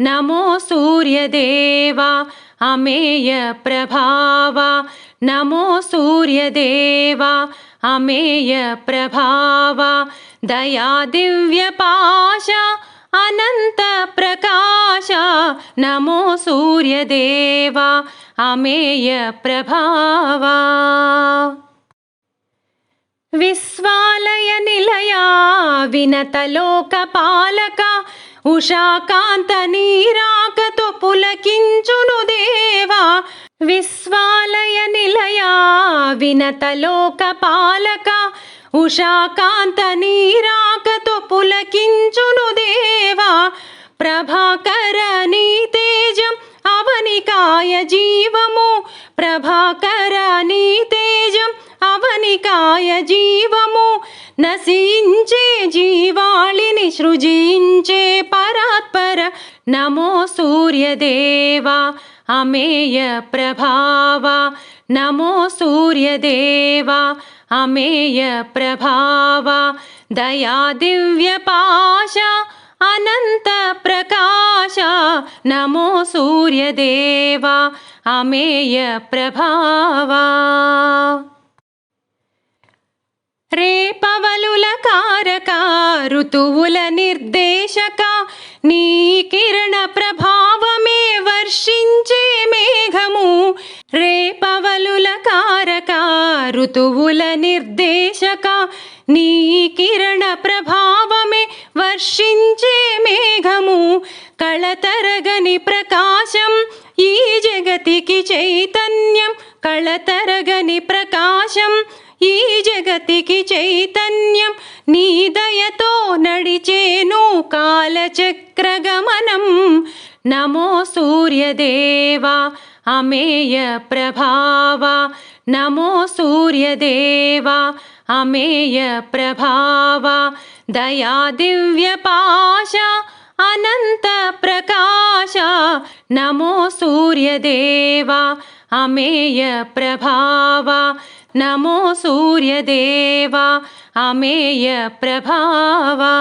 नमो सूर्यदेवा अमेयप्रभावा नमो सूर्यदेवा अमेयप्रभावा दया दिव्यपाश अनन्तप्रकाश नमो सूर्यदेवा अमेयप्रभावा విశ్వాలయ నిలయా వినతలోక పాలక ఉషాకాంత నీరాకతో పులకించును దేవా. విశ్వాలయ నిలయా వినతలోక పాలక ఉషాకాంత నీరాకతో పులకించును దేవా. ప్రభాకర నీ తేజం అవనికాయ జీవము ప్రభాకర నీ అవనికాయ జీవము నశించే జీవాళిని సృజించే పరాత్పర నమో సూర్యదేవా అమేయ ప్రభావా నమో సూర్యదేవా అమేయ ప్రభావా దయా దివ్యపాశ అనంత ప్రకాశ నమో సూర్యదేవా అమేయ తారక కారక ఋతువుల నిర్దేశక నీ కిరణ ప్రభావమే వర్షించే మేఘము. రేపవలుల కారక ఋతువుల నిర్దేశక నీ కిరణ ప్రభావమే వర్షించే మేఘము. కళతరగని ప్రకాశం ఈ జగతికి చైతన్యం. కళతరగని ప్రకాశం ఈ జగతికి చైతన్యం. నీ దయతో నడిచేను కాలచక్రగమనం నమో సూర్యదేవా అమేయ ప్రభావా నమో సూర్యదేవా అమేయ ప్రభావా దయా దివ్యపాశ అనంత ప్రకాశ నమో సూర్యదేవా అమేయ नमो सूर्यदेवा अमेय प्रभावा।